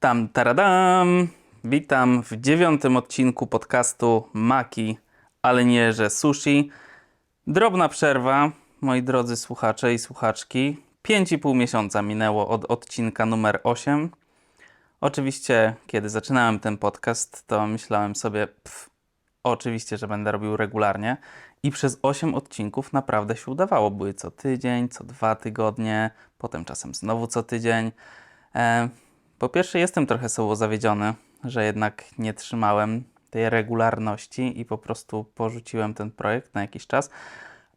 Tam taradam! Witam w dziewiątym odcinku podcastu Maki, ale nie, że sushi. Drobna przerwa, moi drodzy słuchacze i słuchaczki. 5,5 miesiąca minęło od odcinka numer 8. Oczywiście, kiedy zaczynałem ten podcast, to myślałem sobie, pff, oczywiście, że będę robił regularnie. I przez 8 odcinków naprawdę się udawało. Były co tydzień, co dwa tygodnie, potem czasem znowu co tydzień. E, po pierwsze, jestem trochę sobą zawiedziony, że jednak nie trzymałem tej regularności i po prostu porzuciłem ten projekt na jakiś czas,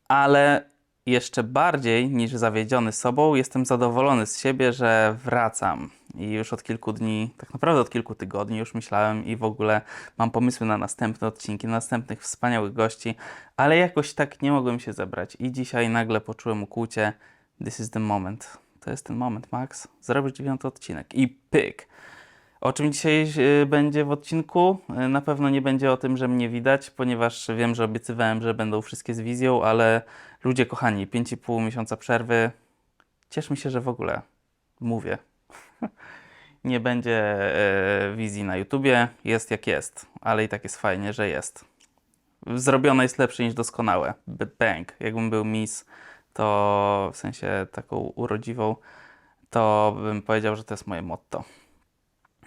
ale jeszcze bardziej niż zawiedziony sobą, jestem zadowolony z siebie, że wracam. I już od kilku dni, tak naprawdę od kilku tygodni już myślałem i w ogóle mam pomysły na następne odcinki, na następnych wspaniałych gości, ale jakoś tak nie mogłem się zebrać. I dzisiaj nagle poczułem ukłucie, this is the moment. To jest ten moment, Max. Zrobisz dziewiąty odcinek. I pyk. O czym dzisiaj y, będzie w odcinku? Y, Na pewno nie będzie o tym, że mnie widać, ponieważ wiem, że obiecywałem, że będą wszystkie z wizją, ale ludzie kochani, 5,5 miesiąca przerwy. Cieszmy się, że w ogóle mówię. nie będzie e, wizji na YouTubie. Jest jak jest, ale i tak jest fajnie, że jest. Zrobione jest lepsze niż doskonałe. Bang. Jakbym był Miss, to w sensie taką urodziwą, to bym powiedział, że to jest moje motto.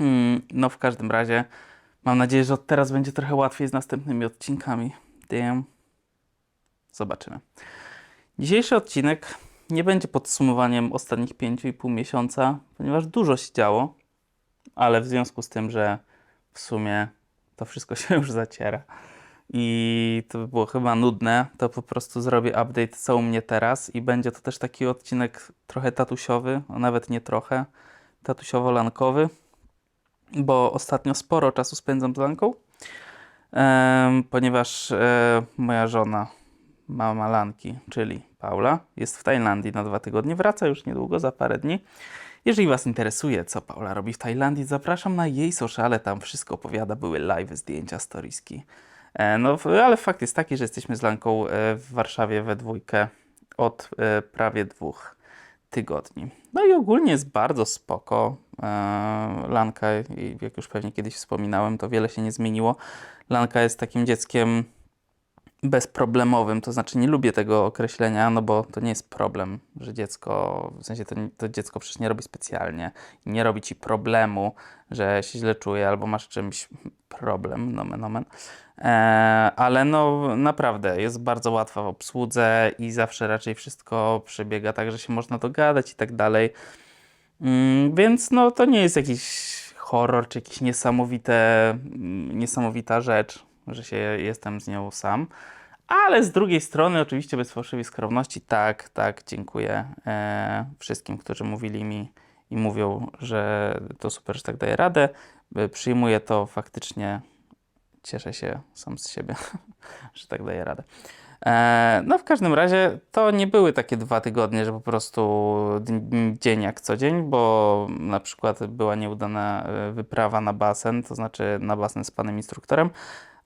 Mm, No, w każdym razie, mam nadzieję, że od teraz będzie trochę łatwiej z następnymi odcinkami. Damn. Zobaczymy. Dzisiejszy odcinek nie będzie podsumowaniem ostatnich 5,5 miesiąca, ponieważ dużo się działo, ale w związku z tym, że w sumie to wszystko się już zaciera i to by było chyba nudne, to po prostu zrobię update co u mnie teraz. I będzie to też taki odcinek trochę tatusiowy, a nawet nie trochę, tatusiowo-lankowy, bo ostatnio sporo czasu spędzam z Lanką, em, ponieważ e, moja żona, mama Lanki, czyli Paula, jest w Tajlandii na dwa tygodnie, wraca już niedługo, za parę dni. Jeżeli Was interesuje, co Paula robi w Tajlandii, zapraszam na jej sociale, tam wszystko opowiada, były live, zdjęcia, storieski. E, No, ale fakt jest taki, że jesteśmy z Lanką e, w Warszawie we dwójkę od e, prawie dwóch tygodni. No i ogólnie jest bardzo spoko. Lanka, jak już pewnie kiedyś wspominałem, to wiele się nie zmieniło. Lanka jest takim dzieckiem bezproblemowym, to znaczy nie lubię tego określenia, no bo to nie jest problem, że dziecko, w sensie to, to dziecko przecież nie robi specjalnie nie robi ci problemu, że się źle czuje albo masz czymś problem, nomen nomen. E, ale no naprawdę jest bardzo łatwa w obsłudze i zawsze raczej wszystko przebiega tak, że się można dogadać i tak dalej. Mm, Więc no to nie jest jakiś horror czy jakiś niesamowite, mm, niesamowita rzecz, że się jestem z nią sam. Ale z drugiej strony, oczywiście bez fałszywej skromności, tak, tak, dziękuję e, wszystkim, którzy mówili mi i mówią, że to super, że tak daje radę. E, Przyjmuję to faktycznie, cieszę się sam z siebie, że tak daje radę. E, no w każdym razie to nie były takie dwa tygodnie, że po prostu dzień jak co dzień, bo na przykład była nieudana e, wyprawa na basen, to znaczy na basen z panem instruktorem,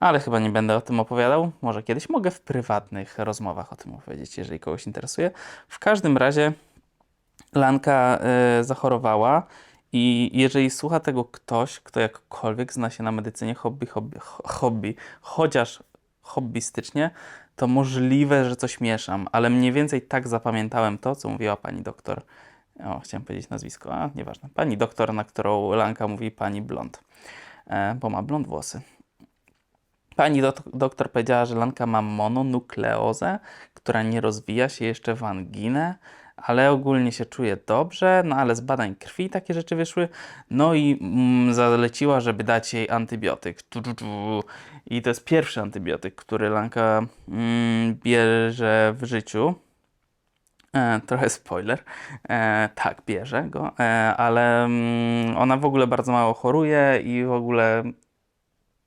ale chyba nie będę o tym opowiadał. Może kiedyś mogę w prywatnych rozmowach o tym opowiedzieć, jeżeli kogoś interesuje. W każdym razie Lanka e, zachorowała i jeżeli słucha tego ktoś, kto jakkolwiek zna się na medycynie hobby, hobby, ho- hobby chociaż hobbystycznie, to możliwe, że coś mieszam, ale mniej więcej tak zapamiętałem to, co mówiła pani doktor. O, chciałem powiedzieć nazwisko, a nieważne. Pani doktor, na którą Lanka mówi pani blond, e, bo ma blond włosy. Pani dok- doktor powiedziała, że Lanka ma mononukleozę, która nie rozwija się jeszcze w anginę, ale ogólnie się czuje dobrze, no ale z badań krwi takie rzeczy wyszły. No i mm, zaleciła, żeby dać jej antybiotyk. I to jest pierwszy antybiotyk, który Lanka mm, bierze w życiu. E, trochę spoiler. E, tak, bierze go, e, ale mm, ona w ogóle bardzo mało choruje i w ogóle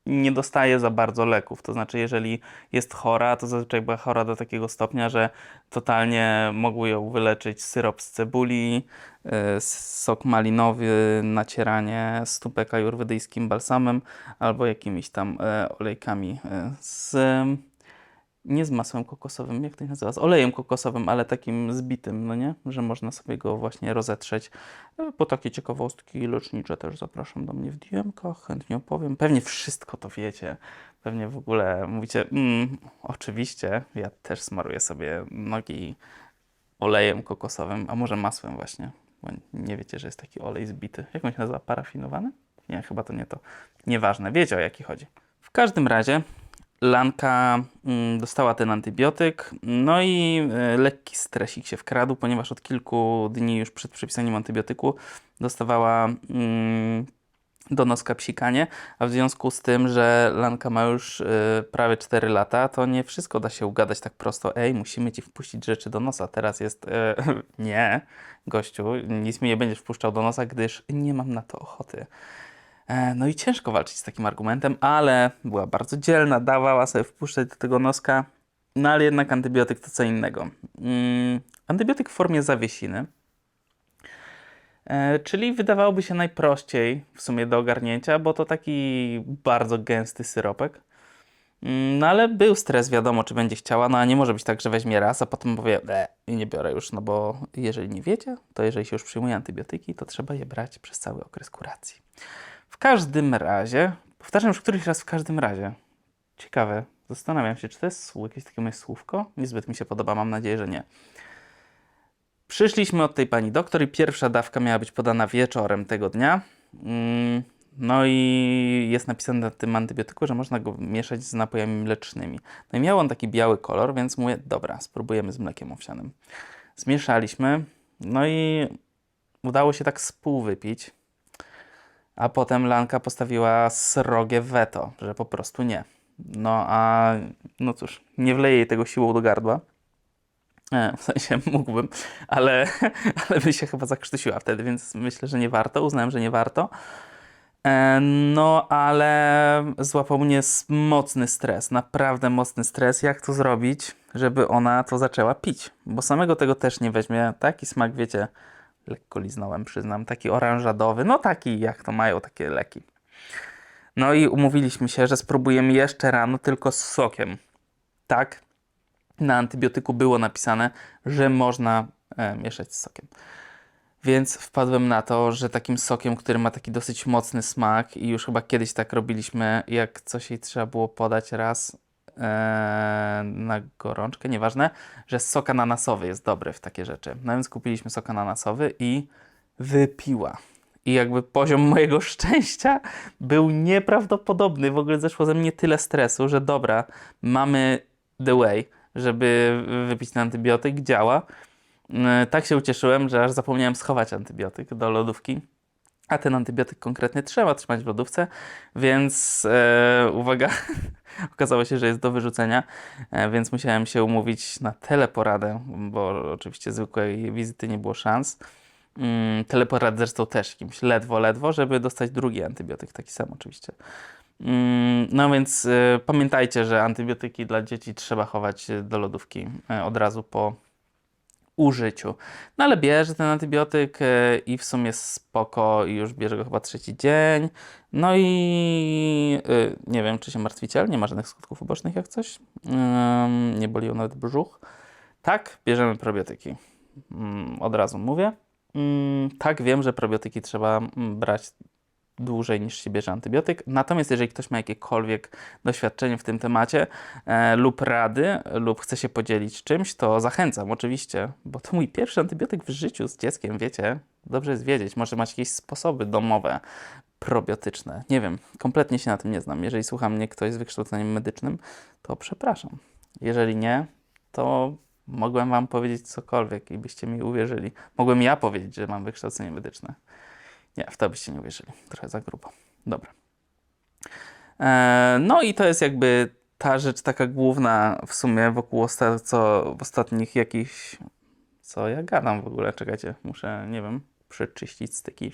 nie dostaje za bardzo leków. To znaczy, jeżeli jest chora, to zazwyczaj była chora do takiego stopnia, że totalnie mogły ją wyleczyć syrop z cebuli, y, sok malinowy, nacieranie stópek ajurwedyjskim balsamem albo jakimiś tam e, olejkami e, z nie z masłem kokosowym, jak to się nazywa? Z olejem kokosowym, ale takim zbitym, no nie? Że można sobie go właśnie rozetrzeć. Po takie ciekawostki lecznicze też zapraszam do mnie w DM-kach, chętnie opowiem. Pewnie wszystko to wiecie. Pewnie w ogóle mówicie, mm, oczywiście, ja też smaruję sobie nogi olejem kokosowym, a może masłem właśnie, bo nie wiecie, że jest taki olej zbity. Jak on się nazywa? Parafinowany? Nie, chyba to nie to. Nieważne, wiecie o jaki chodzi. W każdym razie Lanka mm, dostała ten antybiotyk, no i e, lekki stresik się wkradł, ponieważ od kilku dni już przed przepisaniem antybiotyku dostawała mm, do noska psikanie, a w związku z tym, że Lanka ma już y, prawie 4 lata, to nie wszystko da się ugadać tak prosto. Ej, musimy ci wpuścić rzeczy do nosa. Teraz jest y, nie, gościu, nic mi nie będziesz wpuszczał do nosa, gdyż nie mam na to ochoty. E, No i ciężko walczyć z takim argumentem, ale była bardzo dzielna, dawała sobie wpuszczać do tego noska, no ale jednak antybiotyk to co innego. Mm, antybiotyk w formie zawiesiny, e, czyli wydawałoby się najprościej w sumie do ogarnięcia, bo to taki bardzo gęsty syropek. Mm, No ale był stres, wiadomo, czy będzie chciała, no a nie może być tak, że weźmie raz, a potem powie, i nie biorę już, no bo jeżeli nie wiecie, to jeżeli się już przyjmuje antybiotyki, to trzeba je brać przez cały okres kuracji. W każdym razie, powtarzam już któryś raz w każdym razie. Ciekawe, zastanawiam się, czy to jest jakieś takie moje słówko? Niezbyt mi się podoba, mam nadzieję, że nie. Przyszliśmy od tej pani doktor i pierwsza dawka miała być podana wieczorem tego dnia. Mm, No i jest napisane na tym antybiotyku, że można go mieszać z napojami mlecznymi. No i miał on taki biały kolor, więc mówię, dobra, spróbujemy z mlekiem owsianym. Zmieszaliśmy, no i udało się tak z pół wypić. A potem Lanka postawiła srogie weto, że po prostu nie. No a no cóż, nie wleję jej tego siłą do gardła. E, w sensie mógłbym, ale, ale by się chyba zakrztusiła wtedy, więc myślę, że nie warto. Uznałem, że nie warto. E, no ale złapał mnie mocny stres, naprawdę mocny stres. Jak to zrobić, żeby ona to zaczęła pić? Bo samego tego też nie weźmie. Taki smak, wiecie, lekko liznąłem, przyznam, taki oranżadowy, no taki jak to mają takie leki. No i umówiliśmy się, że spróbujemy jeszcze rano tylko z sokiem. Tak, na antybiotyku było napisane, że można e, mieszać z sokiem. Więc wpadłem na to, że takim sokiem, który ma taki dosyć mocny smak i już chyba kiedyś tak robiliśmy, jak coś jej trzeba było podać raz na gorączkę, nieważne, że sok ananasowy jest dobry w takie rzeczy. No więc kupiliśmy sok ananasowy i wypiła. I jakby poziom mojego szczęścia był nieprawdopodobny. W ogóle zeszło ze mnie tyle stresu, że dobra, mamy the way, żeby wypić ten antybiotyk, działa. E, Tak się ucieszyłem, że aż zapomniałem schować antybiotyk do lodówki. A ten antybiotyk konkretnie trzeba trzymać w lodówce, więc e, uwaga, okazało się, że jest do wyrzucenia, e, więc musiałem się umówić na teleporadę, bo oczywiście zwykłej wizyty nie było szans. Mm, teleporad zresztą też jakimś ledwo, ledwo, żeby dostać drugi antybiotyk, taki sam oczywiście. Mm, No więc e, pamiętajcie, że antybiotyki dla dzieci trzeba chować do lodówki e, od razu po użyciu. No ale bierze ten antybiotyk e, i w sumie spoko i już bierze go chyba trzeci dzień. No i e, nie wiem, czy się martwicie, ale nie ma żadnych skutków ubocznych jak coś. Nie boli ją nawet brzuch. Tak, bierzemy probiotyki. Mm, Od razu mówię. Mm, Tak, wiem, że probiotyki trzeba mm, brać dłużej niż się bierze antybiotyk. Natomiast jeżeli ktoś ma jakiekolwiek doświadczenie w tym temacie e, lub rady, lub chce się podzielić czymś, to zachęcam oczywiście, bo to mój pierwszy antybiotyk w życiu z dzieckiem, wiecie. Dobrze jest wiedzieć, może macie jakieś sposoby domowe, probiotyczne. Nie wiem, kompletnie się na tym nie znam. Jeżeli słucha mnie ktoś z wykształceniem medycznym, to przepraszam. Jeżeli nie, to mogłem wam powiedzieć cokolwiek i byście mi uwierzyli. Mogłem ja powiedzieć, że mam wykształcenie medyczne. Nie, w to byście nie uwierzyli. Trochę za grubo. Dobra. E, no i to jest jakby ta rzecz taka główna w sumie wokół co w ostatnich jakichś... Co ja gadam w ogóle? Czekajcie, muszę, nie wiem, przeczyścić styki.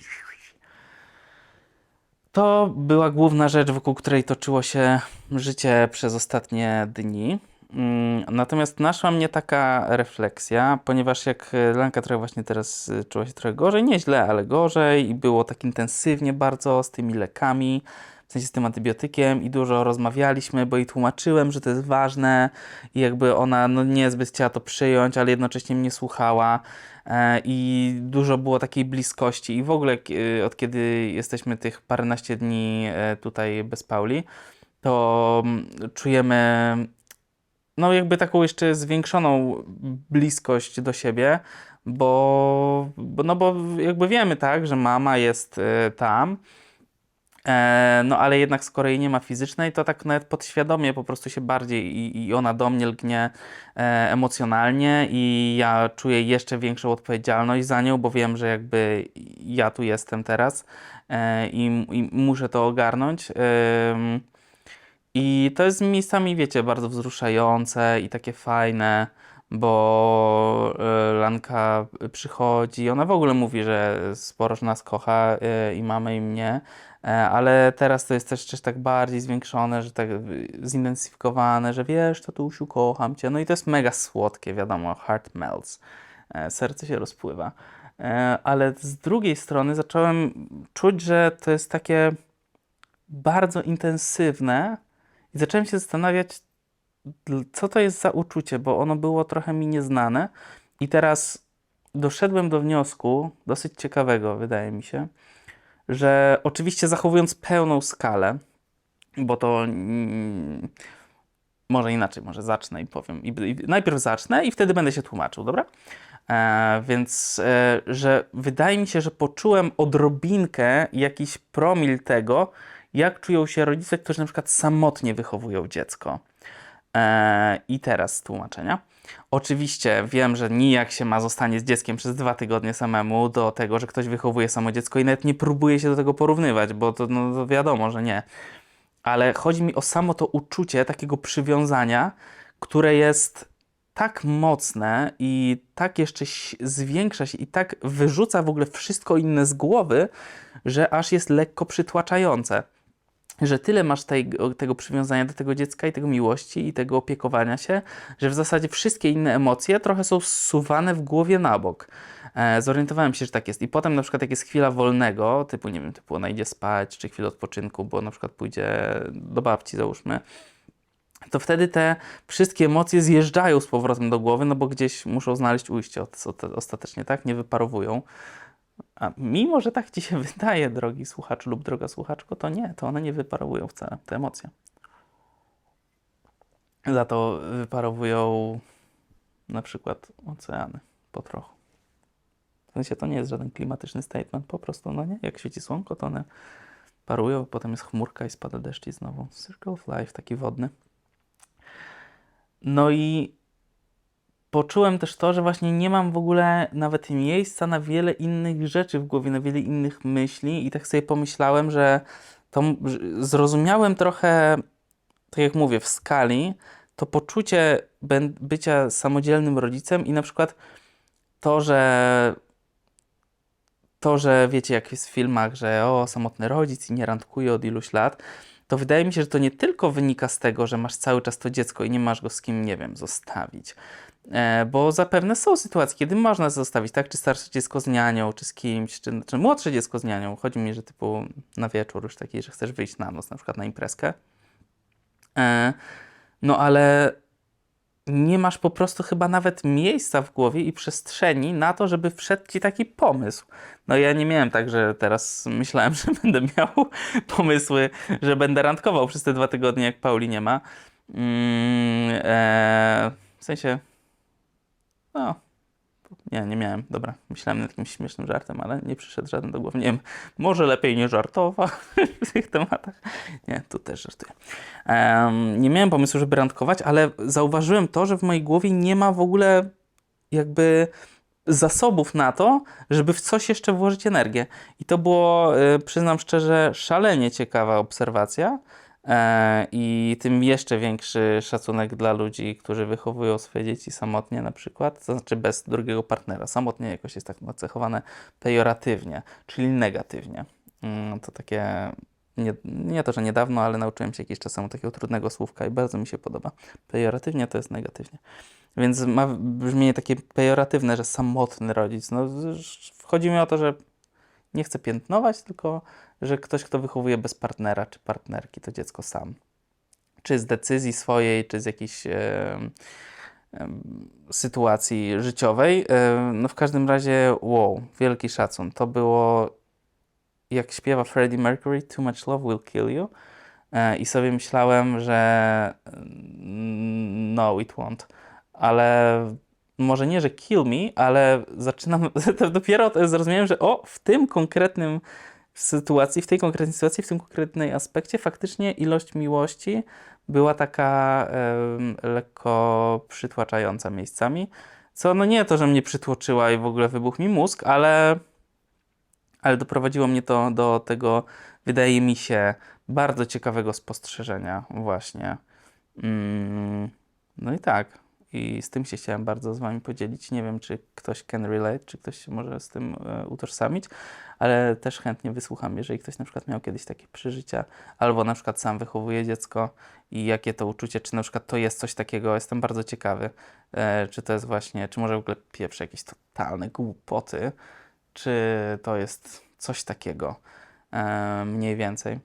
To była główna rzecz, wokół której toczyło się życie przez ostatnie dni. Mm, Natomiast naszła mnie taka refleksja, ponieważ jak e, Lenka trochę właśnie teraz e, czuła się trochę gorzej, nie źle, ale gorzej i było tak intensywnie bardzo z tymi lekami, w sensie z tym antybiotykiem i dużo rozmawialiśmy, bo jej tłumaczyłem, że to jest ważne i jakby ona no, niezbyt chciała to przyjąć, ale jednocześnie mnie słuchała e, i dużo było takiej bliskości i w ogóle e, od kiedy jesteśmy tych paręnaście dni e, tutaj bez Pauli, to mm, czujemy no jakby taką jeszcze zwiększoną bliskość do siebie, bo, bo, no bo jakby wiemy tak, że mama jest y, tam, e, no ale jednak skoro jej nie ma fizycznej, to tak nawet podświadomie po prostu się bardziej i, i ona do mnie lgnie e, emocjonalnie i ja czuję jeszcze większą odpowiedzialność za nią, bo wiem, że jakby ja tu jestem teraz e, i, i muszę to ogarnąć. Ym, i to jest miejscami, wiecie, bardzo wzruszające i takie fajne, bo e, Lanka przychodzi, ona w ogóle mówi, że sporo nas kocha e, i mamy i mnie, e, ale teraz to jest też, też tak bardziej zwiększone, że tak zintensyfikowane, że wiesz, tatusiu, kocham cię. No i to jest mega słodkie, wiadomo, heart melts, serce się rozpływa. Ale z drugiej strony zacząłem czuć, że to jest takie bardzo intensywne, i zacząłem się zastanawiać, co to jest za uczucie, bo ono było trochę mi nieznane. I teraz doszedłem do wniosku, dosyć ciekawego, wydaje mi się, że oczywiście zachowując pełną skalę, bo to może inaczej, może zacznę i powiem. I, i najpierw zacznę i wtedy będę się tłumaczył, dobra? E, więc, e, że wydaje mi się, że poczułem odrobinkę, jakiś promil tego, jak czują się rodzice, którzy na przykład samotnie wychowują dziecko. Eee, I teraz tłumaczenia. Oczywiście wiem, że nijak się ma zostanie z dzieckiem przez dwa tygodnie samemu do tego, że ktoś wychowuje samo dziecko i nawet nie próbuje się do tego porównywać, bo to, no, to wiadomo, że nie. Ale chodzi mi o samo to uczucie takiego przywiązania, które jest tak mocne i tak jeszcze zwiększa się i tak wyrzuca w ogóle wszystko inne z głowy, że aż jest lekko przytłaczające że tyle masz tej, tego przywiązania do tego dziecka i tego miłości i tego opiekowania się, że w zasadzie wszystkie inne emocje trochę są zsuwane w głowie na bok. E, zorientowałem się, że tak jest. I potem na przykład jak jest chwila wolnego, typu nie wiem, typu ona idzie spać, czy chwilę odpoczynku, bo na przykład pójdzie do babci załóżmy, to wtedy te wszystkie emocje zjeżdżają z powrotem do głowy, no bo gdzieś muszą znaleźć ujście ostatecznie, tak? Nie wyparowują. A mimo, że tak ci się wydaje, drogi słuchacz lub droga słuchaczko, to nie, to one nie wyparowują wcale, te emocje. Za to wyparowują na przykład oceany po trochu. W sensie to nie jest żaden klimatyczny statement, po prostu, no nie, jak świeci słonko, to one parują, potem jest chmurka i spada deszcz i znowu circle of life, taki wodny. No i poczułem też to, że właśnie nie mam w ogóle nawet miejsca na wiele innych rzeczy w głowie, na wiele innych myśli i tak sobie pomyślałem, że to zrozumiałem trochę, tak jak mówię, w skali to poczucie bycia samodzielnym rodzicem i na przykład to, że to, że wiecie, jak jest w filmach, że o, samotny rodzic i nie randkuje od iluś lat, to wydaje mi się, że to nie tylko wynika z tego, że masz cały czas to dziecko i nie masz go z kim, nie wiem, zostawić, bo zapewne są sytuacje, kiedy można zostawić, tak? Czy starsze dziecko z nianią, czy z kimś, czy, czy młodsze dziecko z nianią. Chodzi mi, że typu na wieczór już taki, że chcesz wyjść na noc, na przykład na imprezkę. E, no ale nie masz po prostu chyba nawet miejsca w głowie i przestrzeni na to, żeby wszedł ci taki pomysł. No ja nie miałem tak, że teraz myślałem, że będę miał pomysły, że będę randkował przez te dwa tygodnie, jak Pauli nie ma. Mm, e, w sensie no, nie, nie miałem. Dobra, myślałem nad jakimś śmiesznym żartem, ale nie przyszedł żaden do głowy. Nie wiem, może lepiej nie żartować w tych tematach. Nie, tu też żartuję. Um, nie miałem pomysłu, żeby randkować, ale zauważyłem to, że w mojej głowie nie ma w ogóle jakby zasobów na to, żeby w coś jeszcze włożyć energię. I to było, y, przyznam szczerze, szalenie ciekawa obserwacja. E, I tym jeszcze większy szacunek dla ludzi, którzy wychowują swoje dzieci samotnie na przykład, to znaczy bez drugiego partnera. Samotnie jakoś jest tak nacechowane pejoratywnie, czyli negatywnie. Mm, to takie, nie, nie to, że niedawno, ale nauczyłem się jakiś czas temu takiego trudnego słówka i bardzo mi się podoba. Pejoratywnie to jest negatywnie. Więc ma brzmienie takie pejoratywne, że samotny rodzic. No, chodzi mi o to, że Nie chcę piętnować, tylko że ktoś, kto wychowuje bez partnera czy partnerki, to dziecko sam. Czy z decyzji swojej, czy z jakiejś e, e, sytuacji życiowej. E, no w każdym razie, wow, wielki szacun. To było, jak śpiewa Freddie Mercury, Too Much Love Will Kill You. E, I sobie myślałem, że mm, no, it won't. Ale może nie, że kill me, ale zaczynam, dopiero zrozumiałem, że o, w tym konkretnym sytuacji, w tej konkretnej sytuacji, w tym konkretnej aspekcie faktycznie ilość miłości była taka lekko przytłaczająca miejscami. Co no nie to, że mnie przytłoczyła i w ogóle wybuchł mi mózg, ale, ale doprowadziło mnie to do tego, wydaje mi się, bardzo ciekawego spostrzeżenia właśnie. Mm, no i tak. I z tym się chciałem bardzo z Wami podzielić. Nie wiem, czy ktoś can relate, czy ktoś się może z tym e, utożsamić, ale też chętnie wysłucham, jeżeli ktoś na przykład miał kiedyś takie przeżycia, albo na przykład sam wychowuje dziecko i jakie to uczucie, czy na przykład to jest coś takiego. Jestem bardzo ciekawy, e, czy to jest właśnie, czy może w ogóle pierwsze jakieś totalne głupoty, czy to jest coś takiego e, mniej więcej.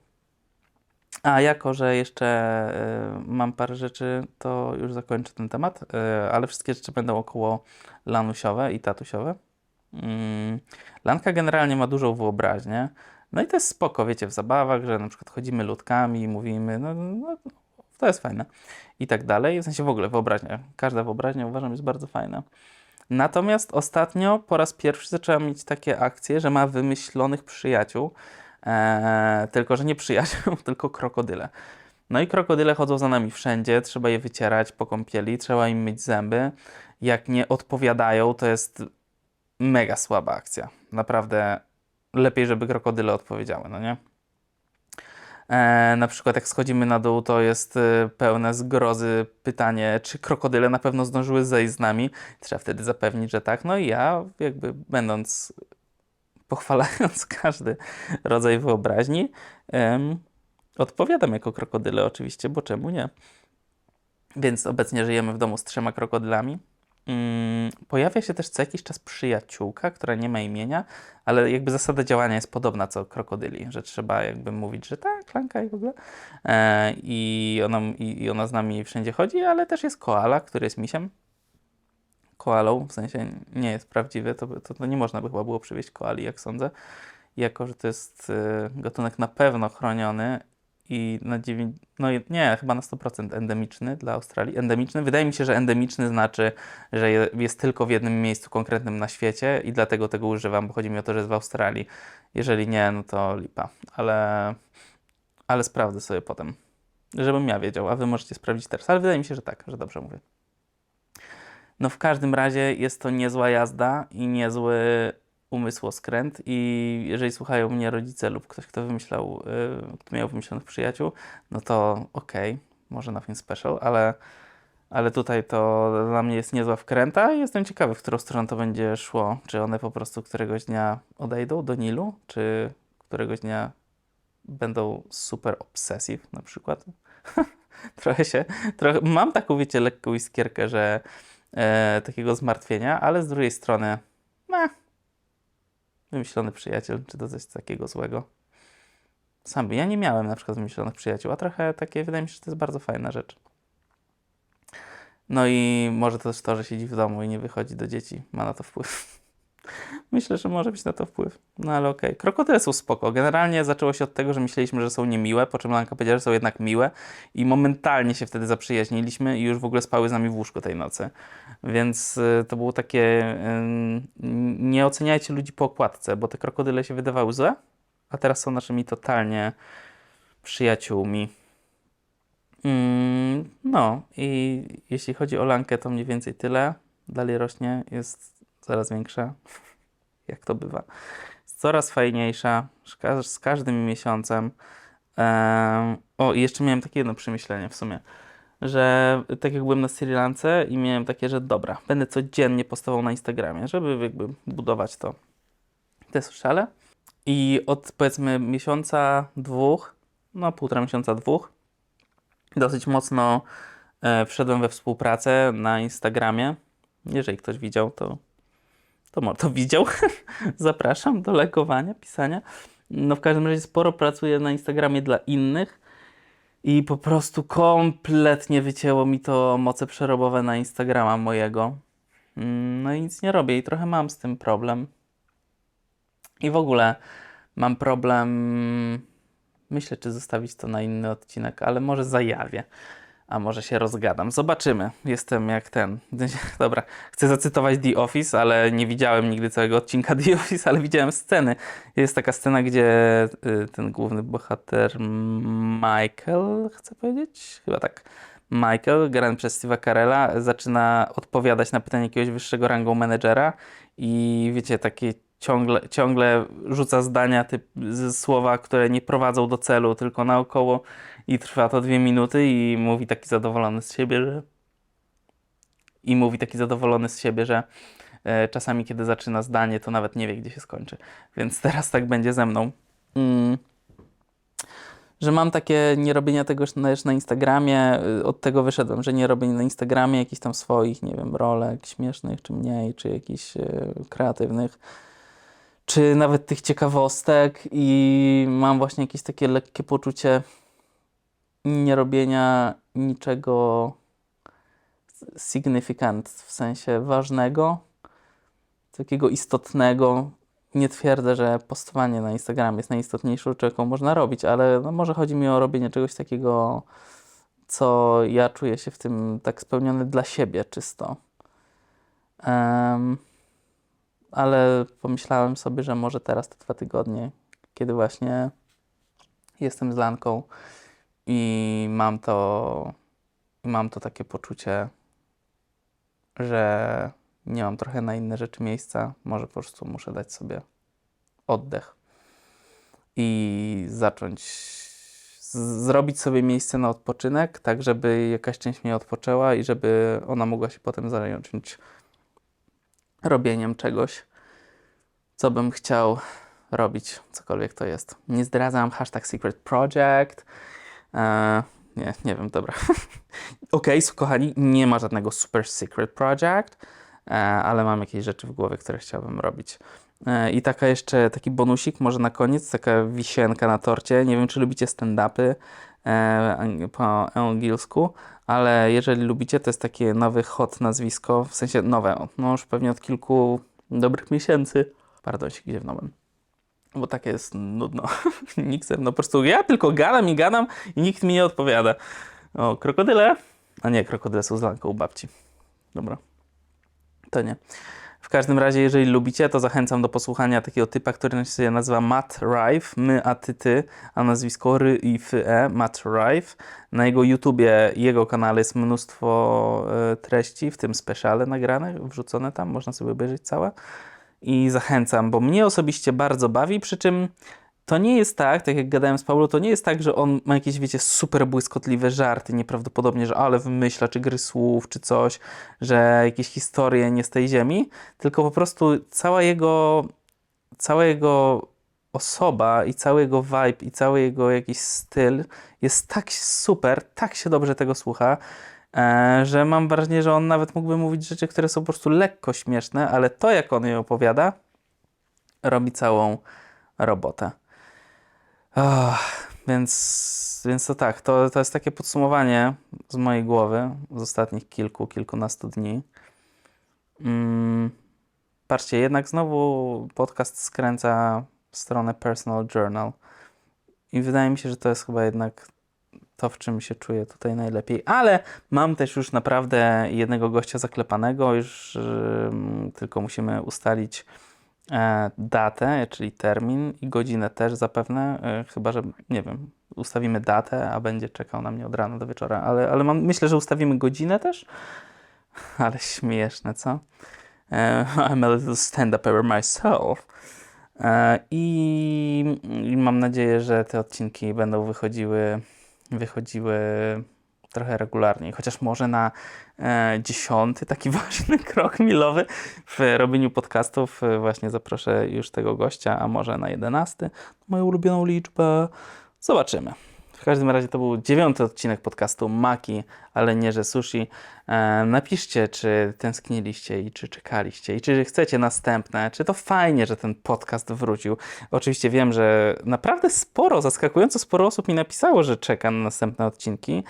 A jako, że jeszcze y, mam parę rzeczy, to już zakończę ten temat, y, ale wszystkie rzeczy będą około lanusiowe i tatusiowe. Mm, Lanka generalnie ma dużą wyobraźnię. No i to jest spoko, wiecie, w zabawach, że na przykład chodzimy ludkami i mówimy, no, no to jest fajne i tak dalej. W sensie w ogóle wyobraźnia, każda wyobraźnia uważam jest bardzo fajna. Natomiast ostatnio po raz pierwszy zaczęłam mieć takie akcje, że ma wymyślonych przyjaciół, Eee, tylko, że nie przyjaciół, tylko krokodyle. No i krokodyle chodzą za nami wszędzie, trzeba je wycierać po kąpieli, trzeba im myć zęby. Jak nie odpowiadają, to jest mega słaba akcja. Naprawdę lepiej, żeby krokodyle odpowiedziały, no nie? E, na przykład jak schodzimy na dół, to jest e, pełne zgrozy pytanie, czy krokodyle na pewno zdążyły zejść z nami. Trzeba wtedy zapewnić, że tak. No i ja jakby będąc pochwalając każdy rodzaj wyobraźni, em, odpowiadam jako krokodyle oczywiście, bo czemu nie? Więc obecnie żyjemy w domu z trzema krokodylami. Mm, pojawia się też co jakiś czas przyjaciółka, która nie ma imienia, ale jakby zasada działania jest podobna co krokodyli, że trzeba jakby mówić, że tak, klanka i w ogóle. E, i, ona, i, I ona z nami wszędzie chodzi, ale też jest koala, który jest misiem koalą, w sensie nie jest prawdziwy, to, to, to nie można by chyba było przywieźć koali, jak sądzę. Jako, że to jest y, gatunek na pewno chroniony i na 9, no nie, chyba na 100% endemiczny dla Australii. Endemiczny, wydaje mi się, że endemiczny znaczy, że je, jest tylko w jednym miejscu konkretnym na świecie i dlatego tego używam, bo chodzi mi o to, że jest w Australii. Jeżeli nie, no to lipa, ale, ale sprawdzę sobie potem, żebym ja wiedział, a wy możecie sprawdzić teraz, ale wydaje mi się, że tak, że dobrze mówię. No w każdym razie jest to niezła jazda i niezły umysłoskręt i jeżeli słuchają mnie rodzice lub ktoś, kto wymyślał, yy, kto miał wymyślonych przyjaciół, no to okej, okay, może nothing special, ale, ale tutaj to dla mnie jest niezła wkręta i jestem ciekawy, w którą stronę to będzie szło. Czy one po prostu któregoś dnia odejdą do Nilu, czy któregoś dnia będą super obsessive na przykład. trochę się, trochę, mam taką, wiecie, lekką iskierkę, że e, takiego zmartwienia, ale z drugiej strony, no, wymyślony przyjaciel, czy to coś takiego złego. Sam ja nie miałem na przykład wymyślonych przyjaciół, a trochę takie, wydaje mi się, że to jest bardzo fajna rzecz. No i może też to, że siedzi w domu i nie wychodzi do dzieci, ma na to wpływ. Myślę, że może być na to wpływ. No ale okej. Okay. Krokodyle są spoko. Generalnie zaczęło się od tego, że myśleliśmy, że są niemiłe, po czym Lanka powiedziała, że są jednak miłe i momentalnie się wtedy zaprzyjaźniliśmy i już w ogóle spały z nami w łóżku tej nocy. Więc y, to było takie... Y, nie oceniajcie ludzi po okładce, bo te krokodyle się wydawały złe, a teraz są naszymi totalnie przyjaciółmi. Mm, no i jeśli chodzi o Lankę, to mniej więcej tyle. Dalej rośnie, jest coraz większa, jak to bywa. Jest coraz fajniejsza z każdym miesiącem. O, i jeszcze miałem takie jedno przemyślenie w sumie, że tak jak byłem na Sri Lance i miałem takie, że dobra, będę codziennie postował na Instagramie, żeby jakby budować to, te sociale. I od powiedzmy miesiąca, dwóch, no półtora miesiąca, dwóch, dosyć mocno e, wszedłem we współpracę na Instagramie. Jeżeli ktoś widział, to to może to widział. Zapraszam do lajkowania, pisania. No w każdym razie sporo pracuję na Instagramie dla innych i po prostu kompletnie wycięło mi to moce przerobowe na Instagrama mojego. Mm, No i nic nie robię i trochę mam z tym problem. I w ogóle mam problem. Myślę, czy zostawić to na inny odcinek, ale może zajawię. A może się rozgadam. Zobaczymy. Jestem jak ten. Dobra, chcę zacytować The Office, ale nie widziałem nigdy całego odcinka The Office, ale widziałem sceny. Jest taka scena, gdzie y, ten główny bohater Michael, chcę powiedzieć? Chyba tak. Michael, grany przez Steve'a Carella, zaczyna odpowiadać na pytanie jakiegoś wyższego rangą menedżera i wiecie, takie ciągle, ciągle rzuca zdania, typ, słowa, które nie prowadzą do celu, tylko naokoło i trwa to dwie minuty i mówi taki zadowolony z siebie, że i mówi taki zadowolony z siebie, że e, czasami kiedy zaczyna zdanie, to nawet nie wie, gdzie się skończy. Więc teraz tak będzie ze mną. Mm. Że mam takie nie robienia tego też na Instagramie. y, Od tego wyszedłem, że nie robię na Instagramie jakichś tam swoich, nie wiem, rolek śmiesznych, czy mniej, czy jakichś e, kreatywnych czy nawet tych ciekawostek i mam właśnie jakieś takie lekkie poczucie nierobienia niczego significant, w sensie ważnego, takiego istotnego. Nie twierdzę, że postowanie na Instagramie jest najistotniejszą rzeczą, jaką można robić, ale no może chodzi mi o robienie czegoś takiego, co ja czuję się w tym tak spełniony dla siebie czysto. Em, ale pomyślałem sobie, że może teraz te dwa tygodnie, kiedy właśnie jestem z Lanką i mam to, mam to takie poczucie, że nie mam trochę na inne rzeczy miejsca, może po prostu muszę dać sobie oddech i zacząć zrobić sobie miejsce na odpoczynek, tak żeby jakaś część mnie odpoczęła i żeby ona mogła się potem zająć robieniem czegoś, co bym chciał robić, cokolwiek to jest. Nie zdradzam, hashtag secret project. E, nie, nie wiem, dobra. Okay, kochani, nie ma żadnego super secret project, e, ale mam jakieś rzeczy w głowie, które chciałbym robić. E, I taka jeszcze, taki bonusik, może na koniec, taka wisienka na torcie. Nie wiem, czy lubicie stand-upy e, po angielsku, ale jeżeli lubicie, to jest takie nowe hot nazwisko, w sensie nowe, no już pewnie od kilku dobrych miesięcy. Pardon, się gniewnąłem. Bo takie jest nudno. nikt ze mną, po prostu ja tylko gadam i gadam i nikt mi nie odpowiada. O, krokodyle? A nie, krokodyle są z lanką u babci. Dobra. To nie. W każdym razie, jeżeli lubicie, to zachęcam do posłuchania takiego typa, który się nazywa Matt Rife, my, a ty, ty, a nazwisko ry i fy, e, Matt Rife. Na jego YouTubie, jego kanale jest mnóstwo e, treści, w tym speciale nagrane, wrzucone tam, można sobie obejrzeć całe. I zachęcam, bo mnie osobiście bardzo bawi, przy czym to nie jest tak, tak jak gadałem z Paulo, to nie jest tak, że on ma jakieś, wiecie, super błyskotliwe żarty, nieprawdopodobnie, że ale wymyśla, czy gry słów, czy coś, że jakieś historie nie z tej ziemi, tylko po prostu cała jego, cała jego osoba i cały jego vibe i cały jego jakiś styl jest tak super, tak się dobrze tego słucha, że mam wrażenie, że on nawet mógłby mówić rzeczy, które są po prostu lekko śmieszne, ale to, jak on je opowiada, robi całą robotę. Ach, więc, więc to tak, to, to jest takie podsumowanie z mojej głowy z ostatnich kilku, kilkunastu dni. Mm, patrzcie, jednak znowu podcast skręca w stronę personal journal. I wydaje mi się, że to jest chyba jednak to, w czym się czuję tutaj najlepiej. Ale mam też już naprawdę jednego gościa zaklepanego, już ym, tylko musimy ustalić e, datę, czyli termin i godzinę też zapewne, e, chyba że, nie wiem, ustawimy datę, a będzie czekał na mnie od rana do wieczora, ale, ale mam, myślę, że ustawimy godzinę też. Ale śmieszne, co? E, I'm a little stand-uper myself. I mam nadzieję, że te odcinki będą wychodziły, wychodziły trochę regularniej, chociaż może na e, dziesiąty taki ważny krok milowy w robieniu podcastów e, właśnie zaproszę już tego gościa, a może na jedenasty, moją ulubioną liczbę. Zobaczymy. W każdym razie to był dziewiąty odcinek podcastu Maki, ale nie, że sushi. E, napiszcie, czy tęskniliście i czy czekaliście i czy chcecie następne, czy to fajnie, że ten podcast wrócił. Oczywiście wiem, że naprawdę sporo, zaskakująco sporo osób mi napisało, że czeka na następne odcinki.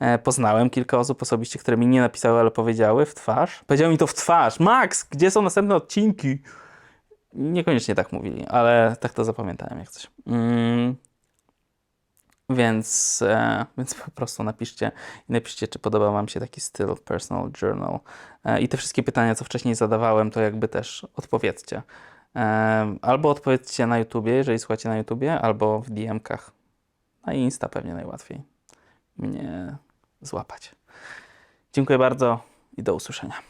E, Poznałem kilka osób osobiście, które mi nie napisały, ale powiedziały w twarz. Powiedziały mi to w twarz. Max, gdzie są następne odcinki? Niekoniecznie tak mówili, ale tak to zapamiętałem jak coś. Mm. Więc, e, więc po prostu napiszcie napiszcie, czy podoba Wam się taki styl personal journal. E, I te wszystkie pytania, co wcześniej zadawałem, to jakby też odpowiedzcie. E, albo odpowiedzcie na YouTubie, jeżeli słuchacie na YouTubie, albo w DM-kach. Na Insta pewnie najłatwiej mnie złapać. Dziękuję bardzo i do usłyszenia.